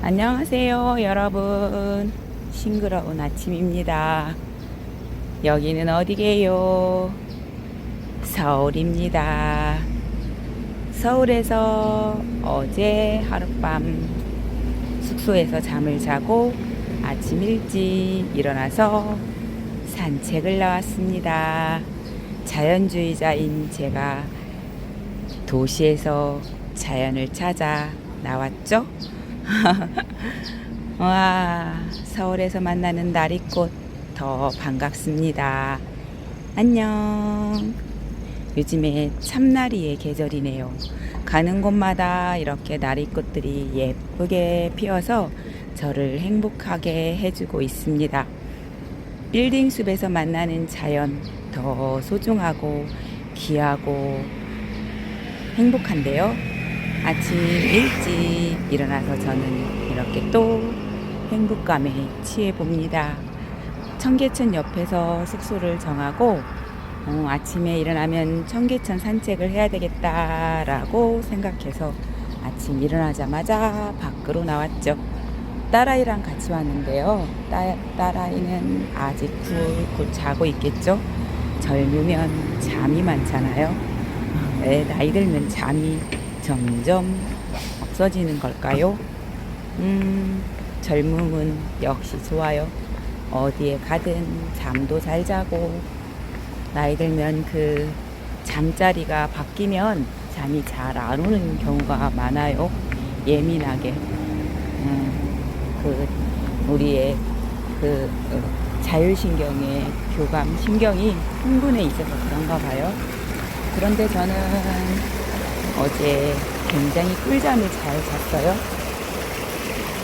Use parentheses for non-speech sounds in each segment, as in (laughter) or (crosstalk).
안녕하세요, 여러분. 싱그러운 아침입니다. 여기는 어디게요? 서울입니다. 서울에서 어제 하룻밤 숙소에서 잠을 자고 아침 일찍 일어나서 산책을 나왔습니다. 자연주의자인 제가 도시에서 자연을 찾아 나왔죠? (laughs) 와, 서울에서 만나는 나리꽃 더 반갑습니다. 안녕. 요즘에 참나리의 계절이네요. 가는 곳마다 이렇게 나리꽃들이 예쁘게 피어서 저를 행복하게 해주고 있습니다. 빌딩 숲에서 만나는 자연 더 소중하고 귀하고 행복한데요. 아침 일찍 일어나서 저는 이렇게 또 행복감에 취해 봅니다. 청계천 옆에서 숙소를 정하고 어, 아침에 일어나면 청계천 산책을 해야 되겠다라고 생각해서 아침 일어나자마자 밖으로 나왔죠. 딸아이랑 같이 왔는데요. 딸, 딸아이는 아직 굴곧 자고 있겠죠. 젊으면 잠이 많잖아요. 왜 나이 들면 잠이 점점 없어지는 걸까요? 음, 젊음은 역시 좋아요. 어디에 가든 잠도 잘 자고, 나이 들면 그 잠자리가 바뀌면 잠이 잘 안 오는 경우가 많아요. 예민하게. 음, 그, 우리의 그 어, 자율신경의 교감 신경이 흥분해 있어서 그런가 봐요. 그런데 저는 어제 굉장히 꿀잠을 잘 잤어요.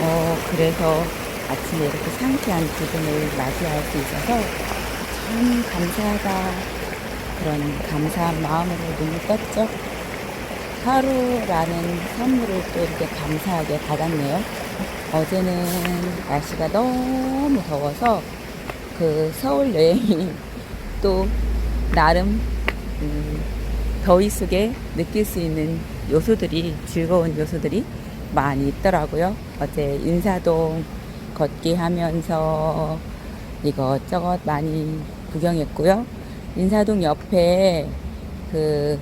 어, 그래서 아침에 이렇게 상쾌한 기분을 맞이할 수 있어서 참 감사하다. 그런 감사한 마음으로 눈을 떴죠. 하루라는 선물을 또 이렇게 감사하게 받았네요. 어제는 날씨가 너무 더워서 그 서울 여행이 (laughs) 또 나름 음, 더위 속에 느낄 수 있는 요소들이 즐거운 요소들이 많이 있더라고요. 어제 인사동 걷기 하면서 이것저것 많이 구경했고요. 인사동 옆에 그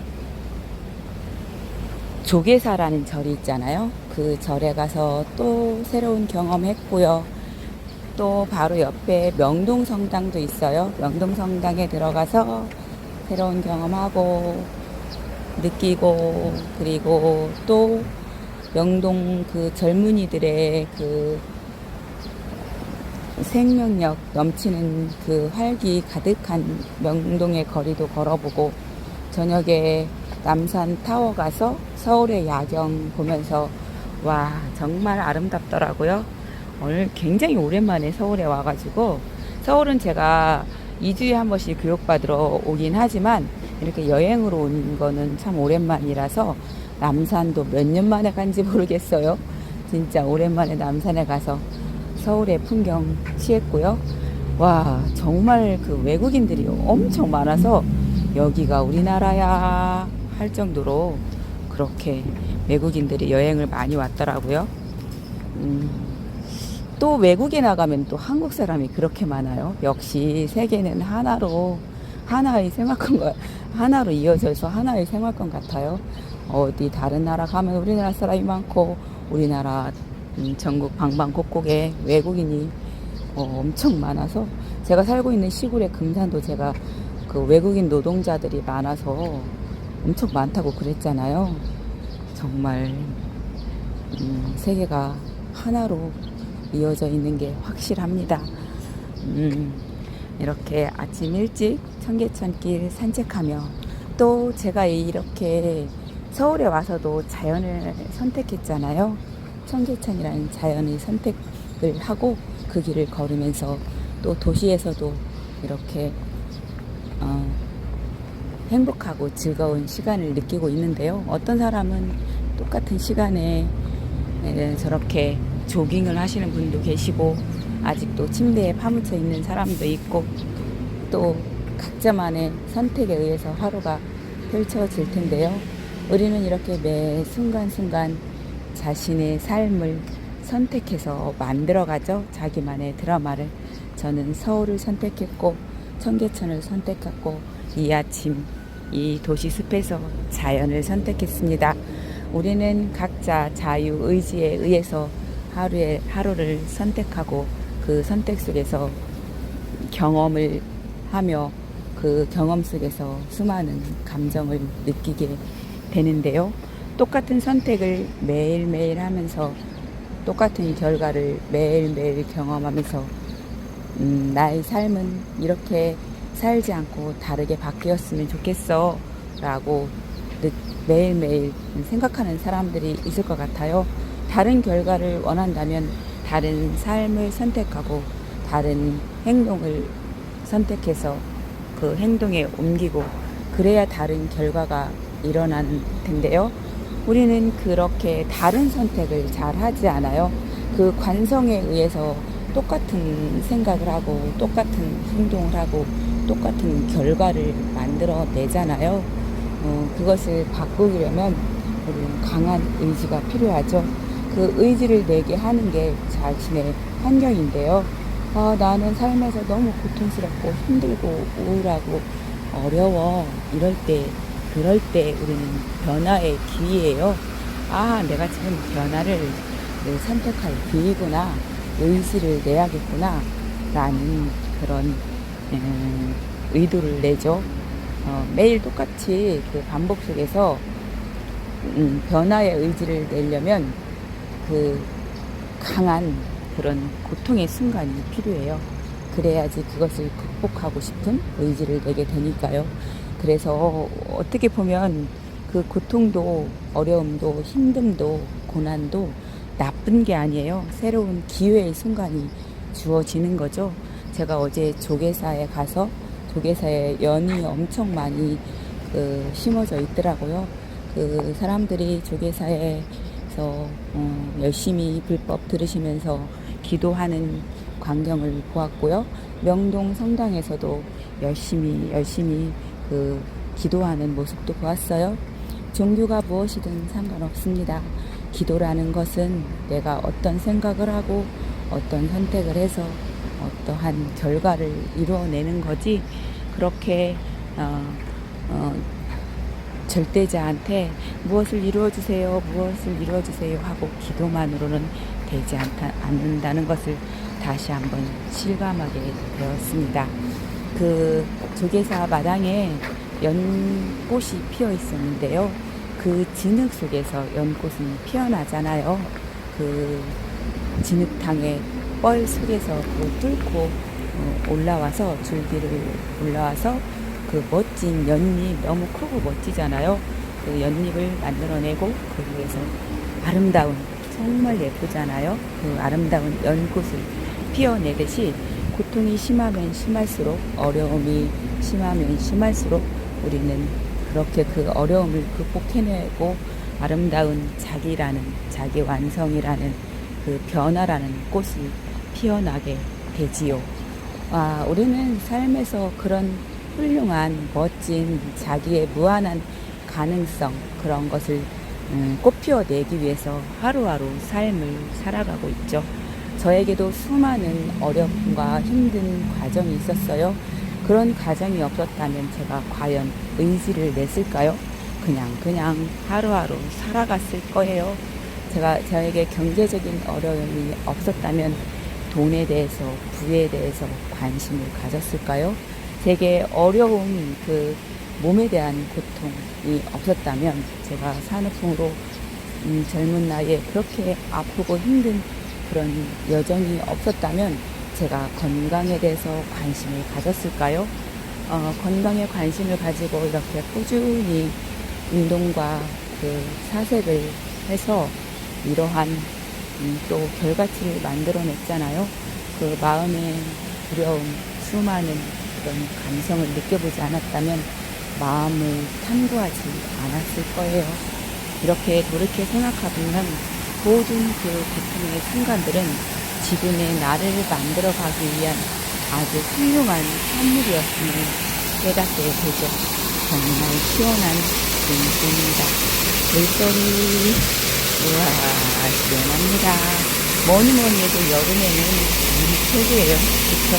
조계사라는 절이 있잖아요. 그 절에 가서 또 새로운 경험했고요. 또 바로 옆에 명동성당도 있어요. 명동성당에 들어가서 새로운 경험하고 느끼고 그리고 또 명동 그 젊은이들의 그 생명력 넘치는 그 활기 가득한 명동의 거리도 걸어보고 저녁에 남산 타워 가서 서울의 야경 보면서 와 정말 아름답더라고요. 오늘 굉장히 오랜만에 서울에 와가지고 서울은 제가 2주에 한 번씩 교육받으러 오긴 하지만 이렇게 여행으로 온 거는 참 오랜만이라서 남산도 몇 년 만에 간지 모르겠어요. 진짜 오랜만에 남산에 가서 서울의 풍경 취했고요. 와, 정말 그 외국인들이 엄청 많아서 여기가 우리나라야 할 정도로 그렇게 외국인들이 여행을 많이 왔더라고요. 음, 또 외국에 나가면 또 한국 사람이 그렇게 많아요. 역시 세계는 하나로 하나의 생활권 하나로 이어져서 하나의 생활권 같아요. 어디 다른 나라 가면 우리나라 사람이 많고 우리나라 음, 전국 방방곡곡에 외국인이 어, 엄청 많아서 제가 살고 있는 시골의 금산도 제가 그 외국인 노동자들이 많아서 엄청 많다고 그랬잖아요. 정말 음, 세계가 하나로 이어져 있는 게 확실합니다. 음, 이렇게 아침 일찍 청계천길 산책하며 또 제가 이렇게 서울에 와서도 자연을 선택했잖아요. 청계천이라는 자연을 선택을 하고 그 길을 걸으면서 또 도시에서도 이렇게 어, 행복하고 즐거운 시간을 느끼고 있는데요. 어떤 사람은 똑같은 시간에 에, 저렇게 조깅을 하시는 분도 계시고 아직도 침대에 파묻혀 있는 사람도 있고 또 각자만의 선택에 의해서 하루가 펼쳐질 텐데요. 우리는 이렇게 매 순간순간 자신의 삶을 선택해서 만들어가죠. 자기만의 드라마를. 저는 서울을 선택했고 청계천을 선택했고 이 아침 이 도시 숲에서 자연을 선택했습니다. 우리는 각자 자유 의지에 의해서 하루에 하루를 선택하고 그 선택 속에서 경험을 하며 그 경험 속에서 수많은 감정을 느끼게 되는데요. 똑같은 선택을 매일매일 하면서 똑같은 결과를 매일매일 경험하면서 음, 나의 삶은 이렇게 살지 않고 다르게 바뀌었으면 좋겠어 라고 느- 매일매일 생각하는 사람들이 있을 것 같아요. 다른 결과를 원한다면 다른 삶을 선택하고 다른 행동을 선택해서 그 행동에 옮기고 그래야 다른 결과가 일어나는 텐데요. 우리는 그렇게 다른 선택을 잘 하지 않아요. 그 관성에 의해서 똑같은 생각을 하고 똑같은 행동을 하고 똑같은 결과를 만들어 내잖아요. 어, 그것을 바꾸려면 우리는 강한 의지가 필요하죠. 그 의지를 내게 하는 게 자신의 환경인데요. 아, 나는 삶에서 너무 고통스럽고 힘들고 우울하고 어려워. 이럴 때, 그럴 때 우리는 변화의 기회예요. 아, 내가 지금 변화를 내 선택할 기회구나. 의지를 내야겠구나. 라는 그런 음, 의도를 내죠. 어, 매일 똑같이 그 반복 속에서 음, 변화의 의지를 내려면 그 강한 그런 고통의 순간이 필요해요. 그래야지 그것을 극복하고 싶은 의지를 내게 되니까요. 그래서 어떻게 보면 그 고통도 어려움도 힘듦도 고난도 나쁜 게 아니에요. 새로운 기회의 순간이 주어지는 거죠. 제가 어제 조계사에 가서 조계사에 연이 엄청 많이 그 심어져 있더라고요. 그 사람들이 조계사에서 어, 열심히 불법 들으시면서 기도하는 광경을 보았고요. 명동 성당에서도 열심히 열심히 그 기도하는 모습도 보았어요. 종교가 무엇이든 상관없습니다. 기도라는 것은 내가 어떤 생각을 하고 어떤 선택을 해서 어떠한 결과를 이루어내는 거지 그렇게 어, 어, 절대자한테 무엇을 이루어주세요, 무엇을 이루어주세요 하고 기도만으로는 되지 않다, 않는다는 것을 다시 한번 실감하게 되었습니다. 그 조계사 마당에 연꽃이 피어 있었는데요. 그 진흙 속에서 연꽃은 피어나잖아요. 그 진흙탕의 뻘 속에서 그 뚫고 어, 올라와서 줄기를 올라와서 그 멋진 연잎 너무 크고 멋지잖아요. 그 연잎을 만들어내고 그 위에서 아름다운 정말 예쁘잖아요. 그 아름다운 연꽃을 피어내듯이 고통이 심하면 심할수록 어려움이 심하면 심할수록 우리는 그렇게 그 어려움을 극복해내고 아름다운 자기라는 자기 완성이라는 그 변화라는 꽃이 피어나게 되지요. 아, 우리는 삶에서 그런 훌륭한 멋진 자기의 무한한 가능성 그런 것을 음, 꽃피워내기 위해서 하루하루 삶을 살아가고 있죠. 저에게도 수많은 어려움과 힘든 과정이 있었어요. 그런 과정이 없었다면 제가 과연 의지를 냈을까요? 그냥 그냥 하루하루 살아갔을 거예요. 제가 저에게 경제적인 어려움이 없었다면 돈에 대해서 부에 대해서 관심을 가졌을까요? 제게 어려움 그 몸에 대한 고통이 없었다면 제가 산후풍으로 음, 젊은 나이에 그렇게 아프고 힘든 그런 여정이 없었다면 제가 건강에 대해서 관심을 가졌을까요? 어, 건강에 관심을 가지고 이렇게 꾸준히 운동과 그 사색을 해서 이러한 음, 또 결과치를 만들어냈잖아요. 그 마음의 두려움, 수많은 그런 감성을 느껴보지 않았다면 마음을 탐구하지 않았을 거예요. 이렇게 돌이켜 생각해보면 모든 그 고통의 순간들은 지금의 나를 만들어 가기 위한 아주 훌륭한 선물이었음을 깨닫게 되죠. 정말 시원한 인생입니다. 물소리 우와 시원합니다. 뭐니 뭐니 해도 여름에는 물이 최고예요. 그쵸?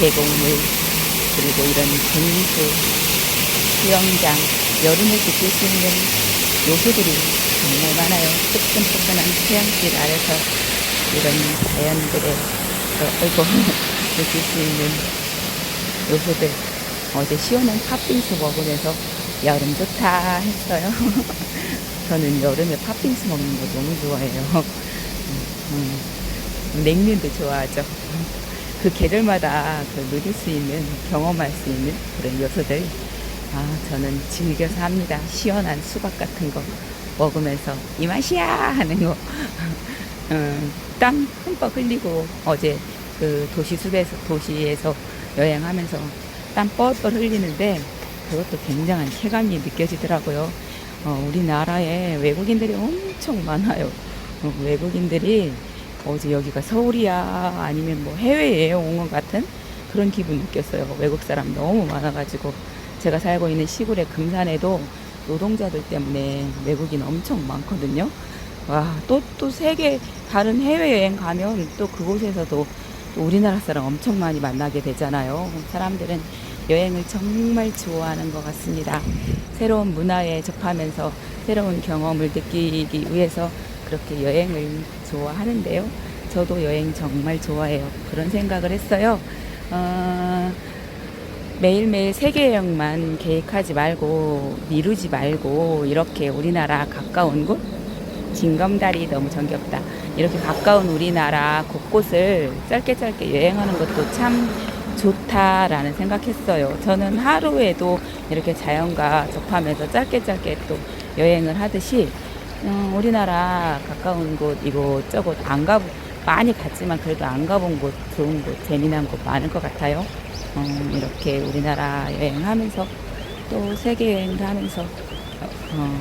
계곡물, 그리고 이런 분수, 수영장, 여름에 느낄 수 있는 요소들이 정말 많아요. 뜨끈뜨끈한 태양빛 아래서 이런 자연들의, 어, 아이고, (laughs) 느낄 수 있는 요소들. 어제 시원한 팥빙수 먹으면서 여름 좋다 했어요. (laughs) 저는 여름에 팥빙수 먹는 거 너무 좋아해요. (laughs) 음, 냉면도 좋아하죠. 그 계절마다 그 누릴 수 있는, 경험할 수 있는 그런 요소들. 아, 저는 즐겨서 합니다. 시원한 수박 같은 거 먹으면서 이 맛이야! 하는 거. 음, (laughs) 땀 흠뻑 흘리고 어제 그 도시숲에서, 도시에서 여행하면서 땀 뻘뻘 흘리는데 그것도 굉장한 쾌감이 느껴지더라고요. 어, 우리나라에 외국인들이 엄청 많아요. 어, 외국인들이 어제 여기가 서울이야 아니면 뭐 해외에 온것 같은 그런 기분 느꼈어요. 외국 사람 너무 많아가지고 제가 살고 있는 시골의 금산에도 노동자들 때문에 외국인 엄청 많거든요. 와, 또, 또 세계 다른 해외여행 가면 또 그곳에서도 또 우리나라 사람 엄청 많이 만나게 되잖아요. 사람들은 여행을 정말 좋아하는 것 같습니다. 새로운 문화에 접하면서 새로운 경험을 느끼기 위해서 그렇게 여행을 좋아하는데요. 저도 여행 정말 좋아해요. 그런 생각을 했어요. 어, 매일매일 세계 여행만 계획하지 말고 미루지 말고 이렇게 우리나라 가까운 곳 징검다리 너무 정겹다. 이렇게 가까운 우리나라 곳곳을 짧게 짧게 여행하는 것도 참 좋다라는 생각했어요. 저는 하루에도 이렇게 자연과 접하면서 짧게 짧게 또 여행을 하듯이 음, 우리나라 가까운 곳 이곳저곳 안 가보 많이 갔지만 그래도 안 가본 곳 좋은 곳 재미난 곳 많을 것 같아요. 음, 이렇게 우리나라 여행하면서 또 세계 여행을 하면서 어, 어,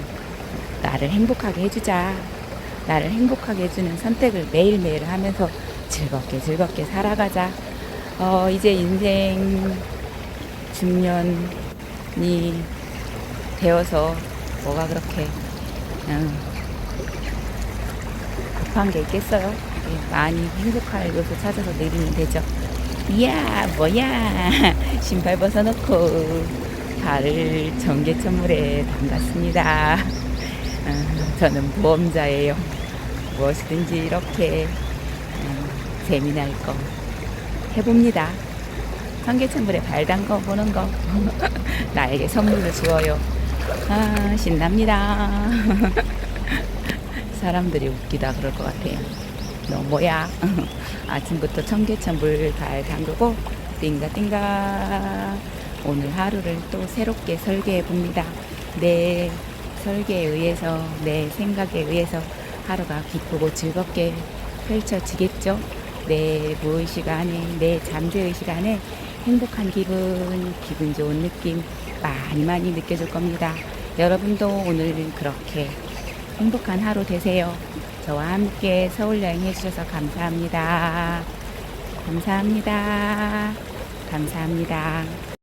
나를 행복하게 해주자. 나를 행복하게 해주는 선택을 매일매일 하면서 즐겁게 즐겁게 살아가자. 어, 이제 인생 중년이 되어서 뭐가 그렇게 음, 급한 게 있겠어요. 예, 많이 행복할 요소 찾아서 내리면 되죠. 이야, 뭐야. (laughs) 신발 벗어놓고 발을 전기천물에 담갔습니다. 어, 저는 보험자예요. 무엇이든지 이렇게 어, 재미날 거 해봅니다. 청계천물에 발 담궈 보는 거 (laughs) 나에게 선물로 주어요. 아 신납니다. (laughs) 사람들이 웃기다 그럴 것 같아요. 너 뭐야? (laughs) 아침부터 청계천물 발 담그고 띵가띵가 오늘 하루를 또 새롭게 설계해 봅니다. 내 설계에 의해서 내 생각에 의해서 하루가 기쁘고 즐겁게 펼쳐지겠죠. 내 무의식 안에 내 잠재의식 안에 행복한 기분, 기분 좋은 느낌 많이 많이 느껴질 겁니다. 여러분도 오늘 그렇게 행복한 하루 되세요. 저와 함께 서울 여행해 주셔서 감사합니다. 감사합니다. 감사합니다.